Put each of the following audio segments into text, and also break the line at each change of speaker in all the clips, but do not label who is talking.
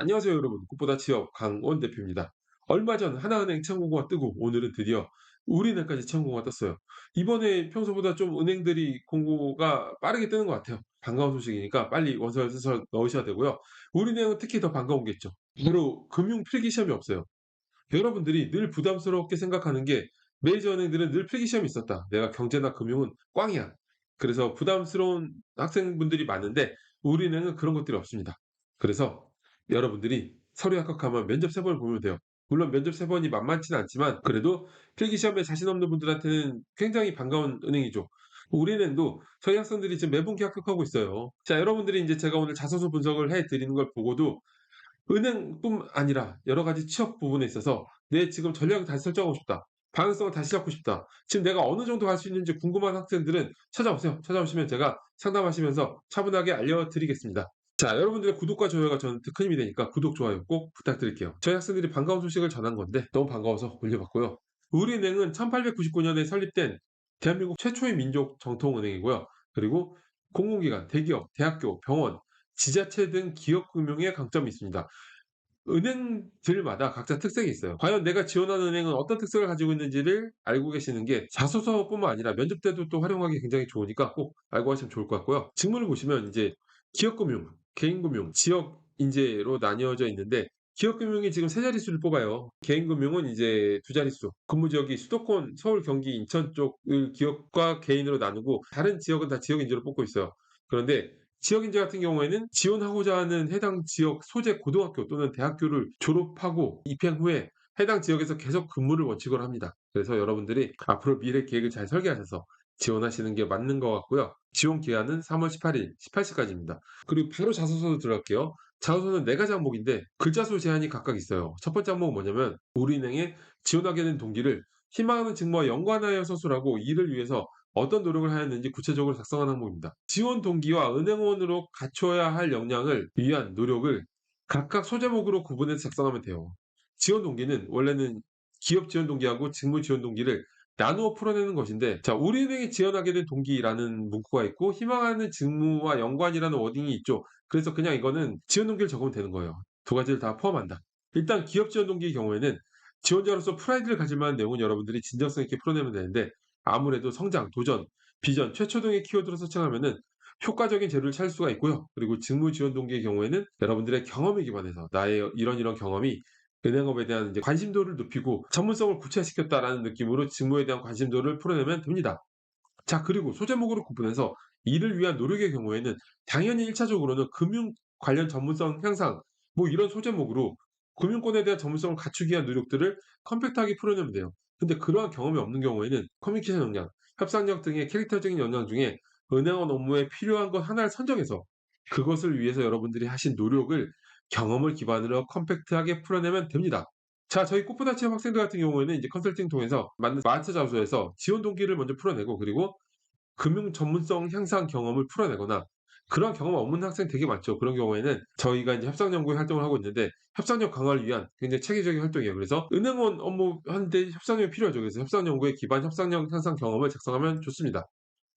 안녕하세요 여러분 꽃보다 취업 강원 대표입니다. 얼마 전 하나은행 채용공고가 뜨고 오늘은 드디어 우리은행까지 채용공고가 떴어요. 이번에 평소보다 좀 은행들이 공고가 빠르게 뜨는 것 같아요. 반가운 소식이니까 빨리 원서를 써서 넣으셔야 되고요. 우리은행은 특히 더 반가운 게 있죠. 바로 금융 필기 시험이 없어요. 여러분들이 늘 부담스럽게 생각하는 게 메이저 은행들은 늘 필기 시험이 있었다. 내가 경제나 금융은 꽝이야. 그래서 부담스러운 학생분들이 많은데 우리은행은 그런 것들이 없습니다. 그래서 여러분들이 서류 합격하면 면접 세 번을 보면 돼요. 물론 면접 세 번이 만만치는 않지만 그래도 필기 시험에 자신 없는 분들한테는 굉장히 반가운 은행이죠. 우리은행도 저희 학생들이 지금 매분기 합격하고 있어요. 자, 여러분들이 이제 제가 오늘 자소서 분석을 해 드리는 걸 보고도 은행뿐 아니라 여러 가지 취업 부분에 있어서 내 지금 전략을 다시 설정하고 싶다. 방향성을 다시 잡고 싶다. 지금 내가 어느 정도 갈 수 있는지 궁금한 학생들은 찾아오세요. 찾아오시면 제가 상담하시면서 차분하게 알려드리겠습니다. 자, 여러분들의 구독과 좋아요가 저는 큰 힘이 되니까 구독, 좋아요 꼭 부탁드릴게요. 저희 학생들이 반가운 소식을 전한 건데 너무 반가워서 올려봤고요. 우리은행은 1899년에 설립된 대한민국 최초의 민족 정통은행이고요. 그리고 공공기관, 대기업, 대학교, 병원, 지자체 등 기업금융의 강점이 있습니다. 은행들마다 각자 특색이 있어요. 과연 내가 지원하는 은행은 어떤 특색을 가지고 있는지를 알고 계시는 게 자소서뿐만 아니라 면접 때도 또 활용하기 굉장히 좋으니까 꼭 알고 하시면 좋을 것 같고요. 직무를 보시면 이제 기업금융, 개인금융, 지역 인재로 나뉘어져 있는데 기업금융이 지금 세 자릿수를 뽑아요. 개인금융은 이제 두 자릿수. 근무 지역이 수도권, 서울, 경기, 인천 쪽을 기업과 개인으로 나누고 다른 지역은 다 지역인재로 뽑고 있어요. 그런데 지역인재 같은 경우에는 지원하고자 하는 해당 지역 소재 고등학교 또는 대학교를 졸업하고 입행 후에 해당 지역에서 계속 근무를 원칙으로 합니다. 그래서 여러분들이 앞으로 미래 계획을 잘 설계하셔서 지원하시는 게 맞는 것 같고요. 지원 기한은 3월 18일, 18시까지입니다. 그리고 바로 자소서로 들어갈게요. 자소서는 네 가지 항목인데 글자 수 제한이 각각 있어요. 첫 번째 항목은 뭐냐면 우리은행에 지원하게 된 동기를 희망하는 직무와 연관하여 서술하고 이를 위해서 어떤 노력을 하였는지 구체적으로 작성한 항목입니다. 지원 동기와 은행원으로 갖춰야 할 역량을 위한 노력을 각각 소제목으로 구분해서 작성하면 돼요. 지원 동기는 원래는 기업 지원 동기하고 직무 지원 동기를 나누어 풀어내는 것인데 자 우리은행에 지원하게 된 동기라는 문구가 있고 희망하는 직무와 연관이라는 워딩이 있죠. 그래서 그냥 이거는 지원 동기를 적으면 되는 거예요. 두 가지를 다 포함한다. 일단 기업 지원 동기의 경우에는 지원자로서 프라이드를 가질 만한 내용은 여러분들이 진정성 있게 풀어내면 되는데 아무래도 성장, 도전, 비전, 최초 등의 키워드로 설정하면은 효과적인 재료를 찾을 수가 있고요. 그리고 직무 지원 동기의 경우에는 여러분들의 경험에 기반해서 나의 이런 이런 경험이 은행업에 대한 이제 관심도를 높이고 전문성을 구체화시켰다라는 느낌으로 직무에 대한 관심도를 풀어내면 됩니다. 자, 그리고 소제목으로 구분해서 이를 위한 노력의 경우에는 당연히 1차적으로는 금융 관련 전문성 향상, 뭐 이런 소제목으로 금융권에 대한 전문성을 갖추기 위한 노력들을 컴팩트하게 풀어내면 돼요. 근데 그러한 경험이 없는 경우에는 커뮤니케이션 역량, 협상력 등의 캐릭터적인 역량 중에 은행원 업무에 필요한 것 하나를 선정해서 그것을 위해서 여러분들이 하신 노력을 경험을 기반으로 컴팩트하게 풀어내면 됩니다. 자, 저희 꽃보다 취업 학생들 같은 경우에는 이제 컨설팅 통해서 만든 마트 자소서에서 지원 동기를 먼저 풀어내고 그리고 금융 전문성 향상 경험을 풀어내거나 그런 경험 없는 학생 되게 많죠. 그런 경우에는 저희가 이제 협상 연구에 활동을 하고 있는데 협상력 강화를 위한 굉장히 체계적인 활동이에요. 그래서 은행원 업무 하는데 협상력이 필요하죠. 그래서 협상 연구에 기반 협상력 향상 경험을 작성하면 좋습니다.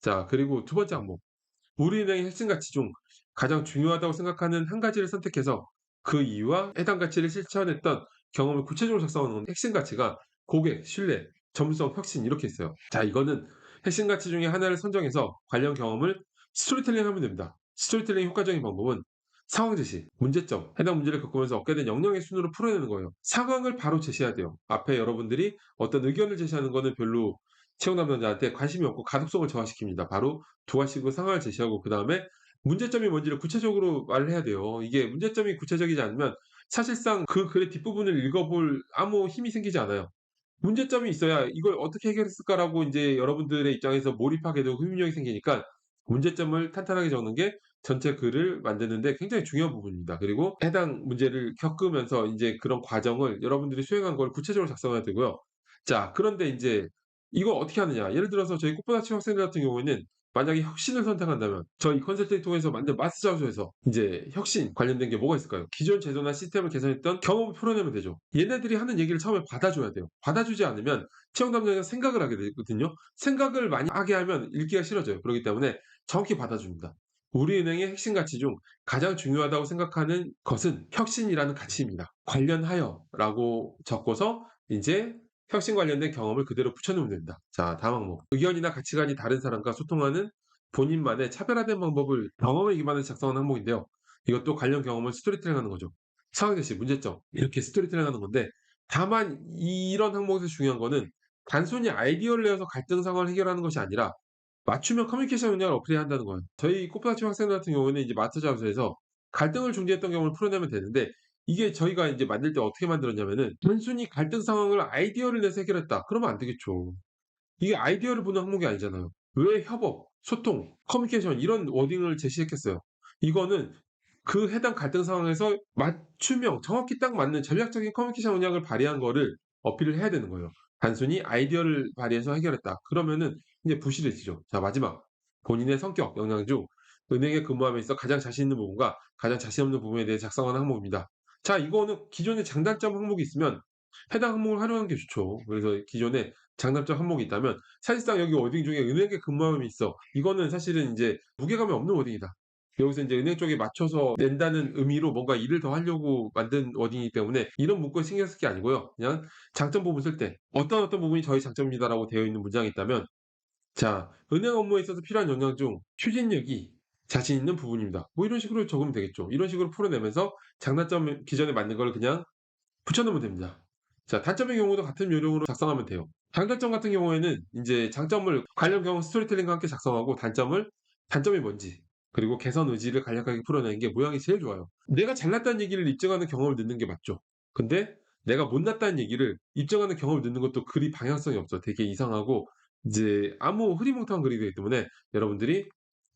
자, 그리고 두 번째 항목. 우리은행의 핵심 가치 중 가장 중요하다고 생각하는 한 가지를 선택해서 그 이유와 해당 가치를 실천했던 경험을 구체적으로 작성하는 핵심 가치가 고객, 신뢰, 전문성, 혁신 이렇게 있어요. 자, 이거는 핵심 가치 중에 하나를 선정해서 관련 경험을 스토리텔링 하면 됩니다. 스토리텔링 효과적인 방법은 상황 제시, 문제점, 해당 문제를 겪으면서 얻게 된 역량의 순으로 풀어내는 거예요. 상황을 바로 제시해야 돼요. 앞에 여러분들이 어떤 의견을 제시하는 거는 별로 채용 담당자한테 관심이 없고 가독성을 저하시킵니다. 바로 두 가지고 상황을 제시하고 그 다음에 문제점이 뭔지를 구체적으로 말을 해야 돼요. 이게 문제점이 구체적이지 않으면 사실상 그 글의 뒷부분을 읽어볼 아무 힘이 생기지 않아요. 문제점이 있어야 이걸 어떻게 해결했을까라고 이제 여러분들의 입장에서 몰입하게 되고 흥미력이 생기니까 문제점을 탄탄하게 적는 게 전체 글을 만드는데 굉장히 중요한 부분입니다. 그리고 해당 문제를 겪으면서 이제 그런 과정을 여러분들이 수행한 걸 구체적으로 작성해야 되고요. 자, 그런데 이제 이걸 어떻게 하느냐. 예를 들어서 저희 꽃보다 치 학생들 같은 경우에는 만약에 혁신을 선택한다면 저희 컨설팅 통해서 만든 마스 자소에서 이제 혁신 관련된 게 뭐가 있을까요? 기존 제도나 시스템을 개선했던 경험을 풀어내면 되죠. 얘네들이 하는 얘기를 처음에 받아줘야 돼요. 받아주지 않으면 채용 담당자가 생각을 하게 되거든요. 생각을 많이 하게 하면 읽기가 싫어져요. 그렇기 때문에 정확히 받아줍니다. 우리은행의 핵심 가치 중 가장 중요하다고 생각하는 것은 혁신이라는 가치입니다. 관련하여 라고 적고서 이제 혁신 관련된 경험을 그대로 붙여 넣으면 됩니다. 자, 다음 항목. 의견이나 가치관이 다른 사람과 소통하는 본인만의 차별화된 방법을 경험에 기반해서 작성한 항목인데요. 이것도 관련 경험을 스토리텔링 하는 거죠. 상황 제시, 문제점 이렇게 스토리텔링 하는 건데 다만 이런 항목에서 중요한 거는 단순히 아이디어를 내어서 갈등 상황을 해결하는 것이 아니라 맞춤형 커뮤니케이션 능력을 업그레이드 한다는 거예요. 저희 꽃받침 학생 들 같은 경우에는 이제 마스터 자소서에서 갈등을 중재했던 경험을 풀어내면 되는데 이게 저희가 이제 만들 때 어떻게 만들었냐면은 단순히 갈등 상황을 아이디어를 내서 해결했다. 그러면 안 되겠죠. 이게 아이디어를 보는 항목이 아니잖아요. 왜 협업, 소통, 커뮤니케이션 이런 워딩을 제시했겠어요. 이거는 그 해당 갈등 상황에서 맞춤형 정확히 딱 맞는 전략적인 커뮤니케이션 역량을 발휘한 거를 어필을 해야 되는 거예요. 단순히 아이디어를 발휘해서 해결했다. 그러면은 이제 부실해지죠. 자, 마지막. 본인의 성격, 역량 중 은행에 근무함에 있어 가장 자신 있는 부분과 가장 자신 없는 부분에 대해 작성하는 항목입니다. 자, 이거는 기존에 장단점 항목이 있으면 해당 항목을 활용하는 게 좋죠. 그래서 기존에 장단점 항목이 있다면 사실상 여기 워딩 중에 은행에 근무함이 있어. 이거는 사실은 이제 무게감이 없는 워딩이다. 여기서 이제 은행 쪽에 맞춰서 낸다는 의미로 뭔가 일을 더 하려고 만든 워딩이기 때문에 이런 문구에 신경 쓸 게 아니고요. 그냥 장점 부분 쓸 때 어떤 어떤 부분이 저희 장점입니다라고 되어 있는 문장이 있다면 자, 은행 업무에 있어서 필요한 역량 중 추진력이 자신 있는 부분입니다. 뭐 이런 식으로 적으면 되겠죠. 이런 식으로 풀어내면서 장단점 기존에 맞는 걸 그냥 붙여 넣으면 됩니다. 자, 단점의 경우도 같은 요령으로 작성하면 돼요. 장단점 같은 경우에는 이제 장점을 관련 경험 스토리텔링과 함께 작성하고 단점을 단점이 뭔지 그리고 개선 의지를 간략하게 풀어내는 게 모양이 제일 좋아요. 내가 잘났다는 얘기를 입증하는 경험을 넣는 게 맞죠. 근데 내가 못났다는 얘기를 입증하는 경험을 넣는 것도 글이 방향성이 없어. 되게 이상하고 이제 아무 흐리멍텅한 글이 되기 때문에 여러분들이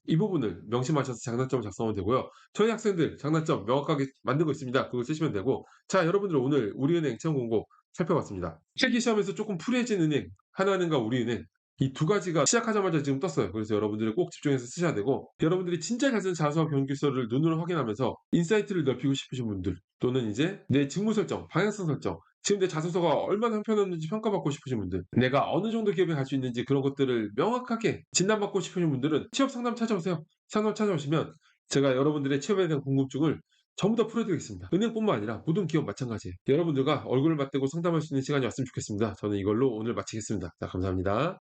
이 부분을 명심하셔서 장단점을 작성하면 되고요. 저희 학생들 장단점 명확하게 만들고 있습니다. 그걸 쓰시면 되고 자 여러분들 오늘 우리은행 채용 공고 살펴봤습니다. 실기 시험에서 조금 풀이해진 은행 하나은행과 우리은행 이 두 가지가 시작하자마자 지금 떴어요. 그래서 여러분들이 꼭 집중해서 쓰셔야 되고 여러분들이 진짜 잘 쓰는 자소와 변기서를 눈으로 확인하면서 인사이트를 넓히고 싶으신 분들 또는 이제 내 직무 설정, 방향성 설정 지금 내 자소서가 얼마나 형편없는지 평가받고 싶으신 분들 내가 어느 정도 기업에 갈 수 있는지 그런 것들을 명확하게 진단받고 싶으신 분들은 취업 상담 찾아오세요. 상담 찾아오시면 제가 여러분들의 취업에 대한 궁금증을 전부 다 풀어드리겠습니다. 은행뿐만 아니라 모든 기업 마찬가지예요. 여러분들과 얼굴을 맞대고 상담할 수 있는 시간이 왔으면 좋겠습니다. 저는 이걸로 오늘 마치겠습니다. 자, 감사합니다.